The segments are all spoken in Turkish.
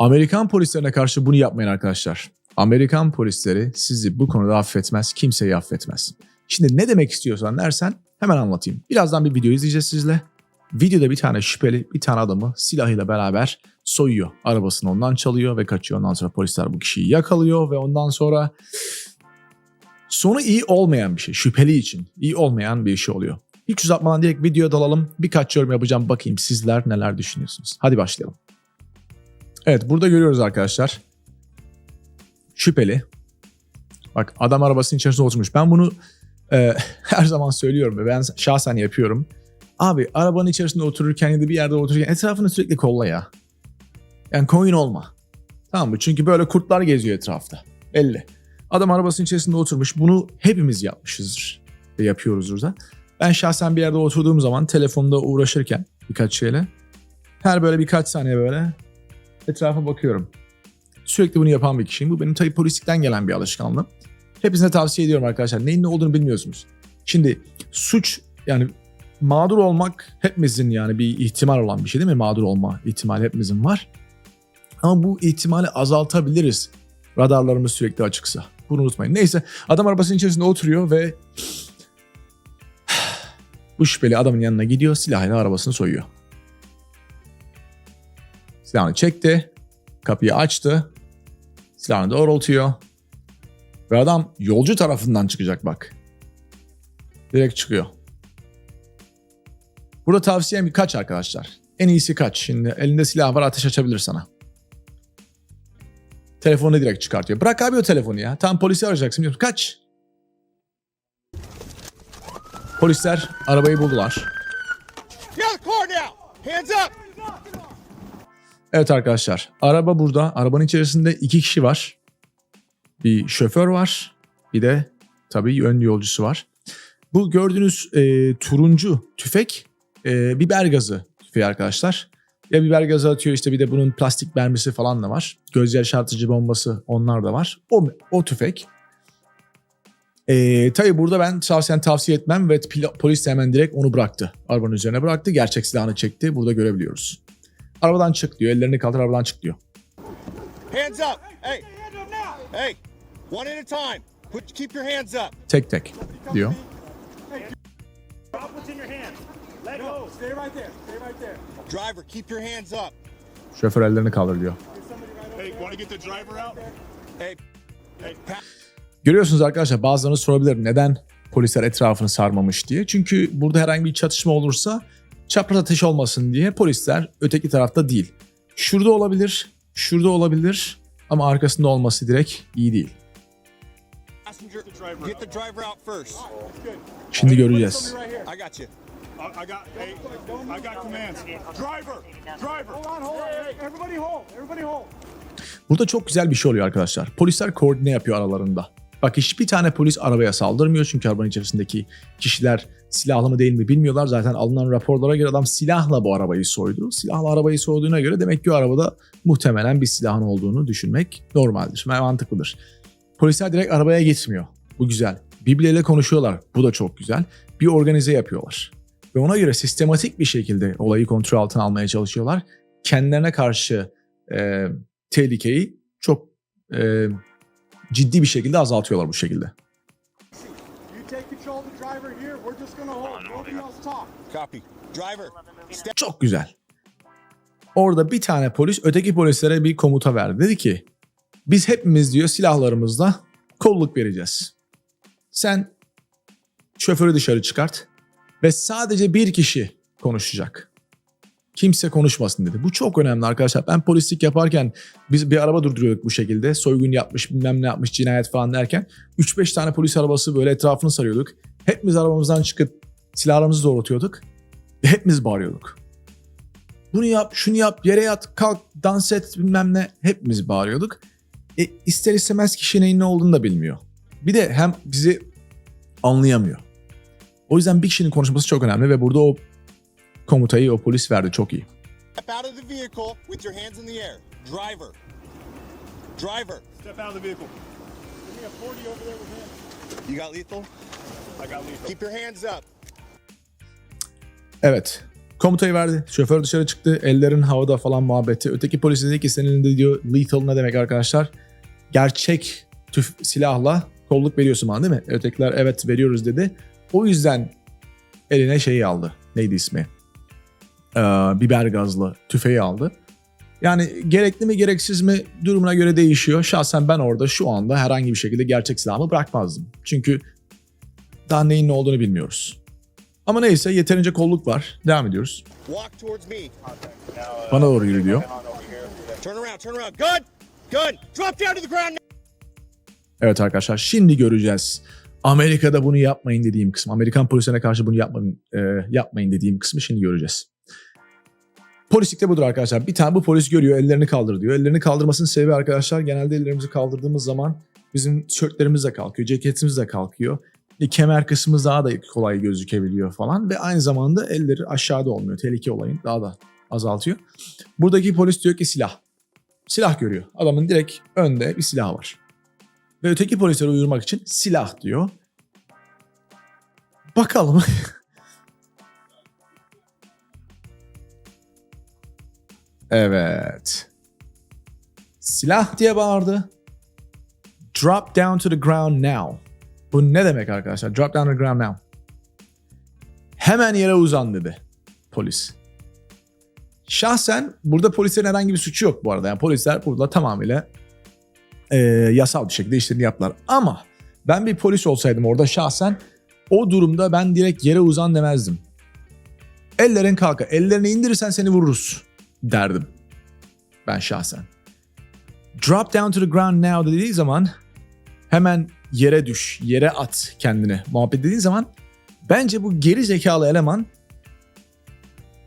Amerikan polislerine karşı bunu yapmayın arkadaşlar. Amerikan polisleri sizi bu konuda affetmez, kimseyi affetmez. Şimdi ne demek istiyorsan dersen hemen anlatayım. Birazdan bir video izleyeceğiz sizle. Videoda bir tane şüpheli bir tane adamı silahıyla beraber soyuyor. Arabasını ondan çalıyor ve kaçıyor. Ondan sonra polisler bu kişiyi yakalıyor ve ondan sonra sonu iyi olmayan bir şey. Şüpheli için iyi olmayan bir şey oluyor. Hiç uzatmadan direkt videoya dalalım. Birkaç yorum yapacağım. Bakayım sizler neler düşünüyorsunuz. Hadi başlayalım. Evet burada görüyoruz arkadaşlar. Şüpheli. Bak adam arabasının içerisinde oturmuş. Ben bunu e, her zaman söylüyorum ve ben şahsen yapıyorum. Abi arabanın içerisinde otururken ya da bir yerde otururken etrafını sürekli kolla ya. Yani koyun olma. Tamam mı? Çünkü böyle kurtlar geziyor etrafta. Belli. Adam arabasının içerisinde oturmuş. Bunu hepimiz yapmışızdır. Ve yapıyoruzdur da. Ben şahsen bir yerde oturduğum zaman telefonda uğraşırken birkaç şeyle her böyle birkaç saniye böyle etrafa bakıyorum. Sürekli bunu yapan bir kişiyim. Bu benim tabii polislikten gelen bir alışkanlığım. Hepinize tavsiye ediyorum arkadaşlar. Neyin ne olduğunu bilmiyorsunuz. Şimdi suç yani mağdur olmak hepimizin yani bir ihtimal olan bir şey değil mi? Mağdur olma ihtimali hepimizin var. Ama bu ihtimali azaltabiliriz. Radarlarımız sürekli açıksa. Bunu unutmayın. Neyse adam arabasının içerisinde oturuyor ve bu şüpheli adamın yanına gidiyor silahıyla arabasını soyuyor. Silahını çekti. Kapıyı açtı. Silahını doğrultuyor. Ve adam yolcu tarafından çıkacak bak. Direkt çıkıyor. Burada tavsiyem bir kaç arkadaşlar. En iyisi kaç. Şimdi elinde silah var ateş açabilir sana. Telefonu direkt çıkartıyor. Bırak abi o telefonu ya. Tam polisi arayacaksın. diyorsun. Kaç. Polisler arabayı buldular. Hands up! Evet arkadaşlar. Araba burada. Arabanın içerisinde iki kişi var. Bir şoför var. Bir de tabii ön yolcusu var. Bu gördüğünüz e, turuncu tüfek e, biber gazı tüfeği arkadaşlar. Ya biber gazı atıyor işte bir de bunun plastik mermisi falan da var. Göz yaşartıcı bombası onlar da var. O, o tüfek. E, tabii burada ben şahsen tavsiye etmem ve polis hemen direkt onu bıraktı. Arabanın üzerine bıraktı. Gerçek silahını çekti. Burada görebiliyoruz. Arabadan çık diyor. Ellerini kaldır arabadan çık diyor. Hands up! Hey! Hey! One at a time. Put, keep your hands up. Tek tek diyor. Driver, keep your hands up. Şoför ellerini kaldır diyor. Görüyorsunuz arkadaşlar bazılarınız sorabilir neden polisler etrafını sarmamış diye. Çünkü burada herhangi bir çatışma olursa çapraz ateş olmasın diye polisler öteki tarafta değil. Şurada olabilir, şurada olabilir ama arkasında olması direkt iyi değil. Şimdi göreceğiz. Right here. I got you. I, I got. Hey, I got commands. Driver, driver. Hold on, hold on. Everybody hold. Everybody hold. Burada çok güzel bir şey oluyor arkadaşlar. Polisler koordine yapıyor aralarında. Bak hiçbir tane polis arabaya saldırmıyor çünkü arabanın içerisindeki kişiler silahlı mı değil mi bilmiyorlar. Zaten alınan raporlara göre adam silahla bu arabayı soydu. Silahla arabayı soyduğuna göre demek ki o arabada muhtemelen bir silahın olduğunu düşünmek normaldir mantıklıdır. Polisler direkt arabaya gitmiyor. Bu güzel. Birbirleriyle konuşuyorlar. Bu da çok güzel. Bir organize yapıyorlar. Ve ona göre sistematik bir şekilde olayı kontrol altına almaya çalışıyorlar. Kendilerine karşı e, tehlikeyi çok e, ciddi bir şekilde azaltıyorlar bu şekilde. Çok güzel. Orada bir tane polis öteki polislere bir komuta verdi. Dedi ki biz hepimiz diyor silahlarımızla kolluk vereceğiz. Sen şoförü dışarı çıkart ve sadece bir kişi konuşacak. Kimse konuşmasın dedi. Bu çok önemli arkadaşlar. Ben polislik yaparken biz bir araba durduruyorduk bu şekilde. Soygun yapmış, bilmem ne yapmış, cinayet falan derken 3-5 tane polis arabası böyle etrafını sarıyorduk. Hepimiz arabamızdan çıkıp silahlarımızı doğrultuyorduk. Ve hepimiz bağırıyorduk. Bunu yap, şunu yap, yere yat, kalk, dans et bilmem ne. Hepimiz bağırıyorduk. E, ister istemez kişi neyin ne olduğunu da bilmiyor. Bir de hem bizi anlayamıyor. O yüzden bir kişinin konuşması çok önemli ve burada o komutayı o polis verdi çok iyi. Step out of the vehicle with your hands in the air. Driver. Driver. Step out of the vehicle. Give me a 40 over there with him. You got lethal? I got lethal. Keep your hands up. Evet. Komutayı verdi. Şoför dışarı çıktı. Ellerin havada falan muhabbeti. Öteki polis dedi ki senin elinde diyor lethal ne demek arkadaşlar? Gerçek tüf silahla kolluk veriyorsun bana değil mi? Ötekiler evet veriyoruz dedi. O yüzden eline şeyi aldı. Neydi ismi? Ee, biber gazlı tüfeği aldı. Yani gerekli mi gereksiz mi durumuna göre değişiyor. Şahsen ben orada şu anda herhangi bir şekilde gerçek silahımı bırakmazdım. Çünkü daha neyin ne olduğunu bilmiyoruz. Ama neyse yeterince kolluk var. Devam ediyoruz. Bana doğru yürü diyor. Evet arkadaşlar şimdi göreceğiz. Amerika'da bunu yapmayın dediğim kısım. Amerikan polislerine karşı bunu yapmayın, e, yapmayın dediğim kısmı şimdi göreceğiz. Polislikte budur arkadaşlar. Bir tane bu polis görüyor ellerini kaldır diyor. Ellerini kaldırmasının sebebi arkadaşlar genelde ellerimizi kaldırdığımız zaman bizim tişörtlerimiz de kalkıyor, ceketimiz de kalkıyor. E, kemer kısmımız daha da kolay gözükebiliyor falan ve aynı zamanda elleri aşağıda olmuyor. Tehlike olayını daha da azaltıyor. Buradaki polis diyor ki silah. Silah görüyor. Adamın direkt önde bir silahı var. Ve öteki polisleri uyurmak için silah diyor. Bakalım. evet. Silah diye bağırdı. Drop down to the ground now. Bu ne demek arkadaşlar? Drop down to the ground now. Hemen yere uzan dedi polis. Şahsen burada polislerin herhangi bir suçu yok bu arada. Yani polisler burada tamamıyla e, yasal bir şekilde işlerini yaptılar. Ama ben bir polis olsaydım orada şahsen o durumda ben direkt yere uzan demezdim. Ellerin kalka, ellerini indirirsen seni vururuz derdim. Ben şahsen. Drop down to the ground now dediği zaman hemen yere düş, yere at kendini muhabbet dediğin zaman bence bu geri zekalı eleman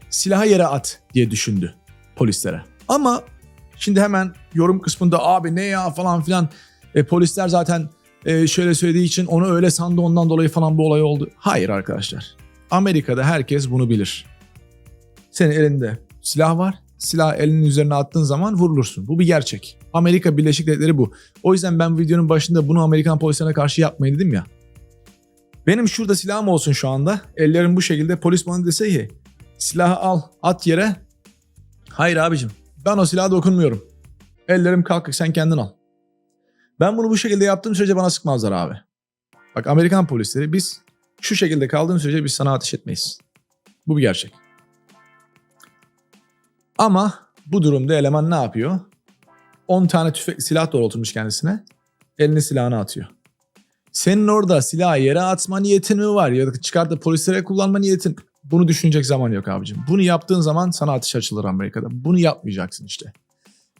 silahı yere at diye düşündü polislere. Ama şimdi hemen yorum kısmında abi ne ya falan filan e, polisler zaten e, şöyle söylediği için onu öyle sandı ondan dolayı falan bu olay oldu. Hayır arkadaşlar. Amerika'da herkes bunu bilir. Senin elinde silah var. Silah elinin üzerine attığın zaman vurulursun. Bu bir gerçek. Amerika Birleşik Devletleri bu. O yüzden ben videonun başında bunu Amerikan polislerine karşı yapmayın dedim ya. Benim şurada silahım olsun şu anda. Ellerim bu şekilde polis bana dese ki silahı al at yere. Hayır abicim ben o silaha dokunmuyorum. Ellerim kalkık sen kendin al. Ben bunu bu şekilde yaptığım sürece bana sıkmazlar abi. Bak Amerikan polisleri biz şu şekilde kaldığım sürece biz sana ateş etmeyiz. Bu bir gerçek. Ama bu durumda eleman ne yapıyor? 10 tane tüfek silah doğrultulmuş kendisine. Elini silahına atıyor. Senin orada silahı yere atma niyetin mi var ya da çıkartıp polislere kullanma niyetin bunu düşünecek zaman yok abicim. Bunu yaptığın zaman sana ateş açılır Amerika'da. Bunu yapmayacaksın işte.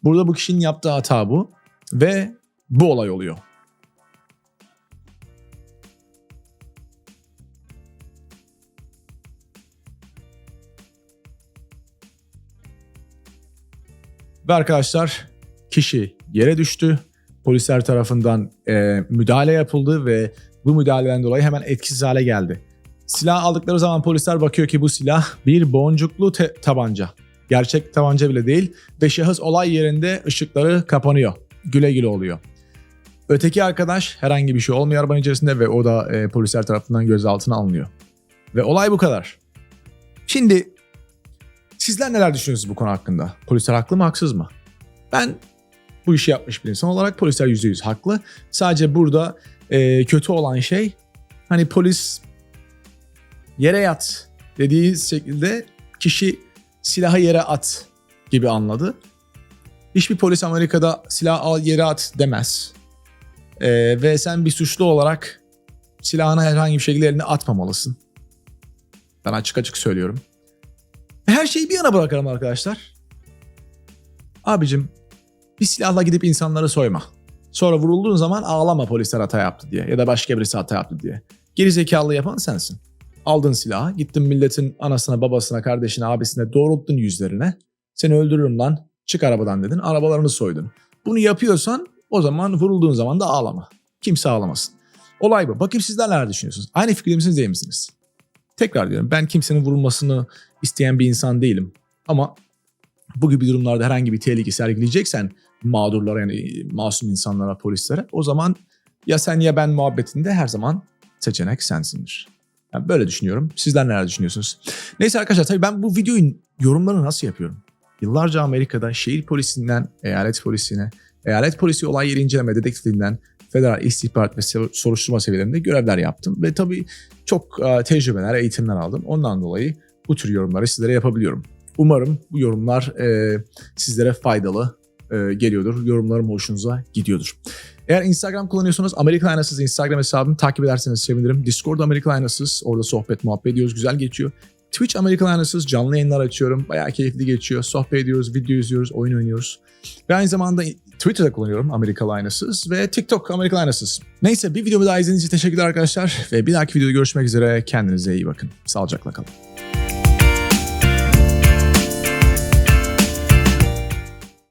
Burada bu kişinin yaptığı hata bu ve bu olay oluyor. Ve arkadaşlar kişi yere düştü. Polisler tarafından e, müdahale yapıldı ve bu müdahaleden dolayı hemen etkisiz hale geldi. Silah aldıkları zaman polisler bakıyor ki bu silah bir boncuklu tabanca. Gerçek tabanca bile değil ve şahıs olay yerinde ışıkları kapanıyor. Güle güle oluyor. Öteki arkadaş herhangi bir şey olmuyor arabanın içerisinde ve o da e, polisler tarafından gözaltına alınıyor. Ve olay bu kadar. Şimdi sizler neler düşünüyorsunuz bu konu hakkında? Polisler haklı mı haksız mı? Ben bu işi yapmış bir insan olarak polisler %100 haklı. Sadece burada e, kötü olan şey hani polis yere yat dediği şekilde kişi silahı yere at gibi anladı. Hiçbir polis Amerika'da silah al yere at demez. E, ve sen bir suçlu olarak silahını herhangi bir şekilde eline atmamalısın. Ben açık açık söylüyorum. Her şeyi bir yana bırakalım arkadaşlar. Abicim bir silahla gidip insanları soyma. Sonra vurulduğun zaman ağlama polisler hata yaptı diye ya da başka birisi hata yaptı diye. Geri zekalı yapan sensin. Aldın silahı, gittin milletin anasına, babasına, kardeşine, abisine doğrulttun yüzlerine. Seni öldürürüm lan, çık arabadan dedin, arabalarını soydun. Bunu yapıyorsan o zaman vurulduğun zaman da ağlama. Kimse ağlamasın. Olay bu. Bakayım sizler neler düşünüyorsunuz? Aynı fikirde misiniz değil misiniz? Tekrar diyorum ben kimsenin vurulmasını isteyen bir insan değilim. Ama bu gibi durumlarda herhangi bir tehlike sergileyeceksen mağdurlara yani masum insanlara, polislere o zaman ya sen ya ben muhabbetinde her zaman seçenek sensindir. Ben böyle düşünüyorum. Sizler neler düşünüyorsunuz? Neyse arkadaşlar tabii ben bu videoyu yorumlarını nasıl yapıyorum? Yıllarca Amerika'da şehir polisinden eyalet polisine, eyalet polisi olay yeri inceleme dedektifliğinden federal istihbarat ve so- soruşturma seviyelerinde görevler yaptım. Ve tabii çok e, tecrübeler, eğitimler aldım. Ondan dolayı bu tür yorumları sizlere yapabiliyorum. Umarım bu yorumlar e, sizlere faydalı e, geliyordur. Yorumlarım hoşunuza gidiyordur. Eğer Instagram kullanıyorsanız Amerikan Aynasız Instagram hesabını takip ederseniz sevinirim. Discord Amerikan Aynasız. Orada sohbet muhabbet ediyoruz. Güzel geçiyor. Twitch Amerikan Aynasız canlı yayınlar açıyorum. Bayağı keyifli geçiyor. Sohbet ediyoruz, video izliyoruz, oyun oynuyoruz. Ve aynı zamanda Twitter'da kullanıyorum Amerikalı Aynasız ve TikTok Amerikalı Aynasız. Neyse bir videomu daha izlediğiniz için teşekkürler arkadaşlar. Ve bir dahaki videoda görüşmek üzere. Kendinize iyi bakın. Sağlıcakla kalın.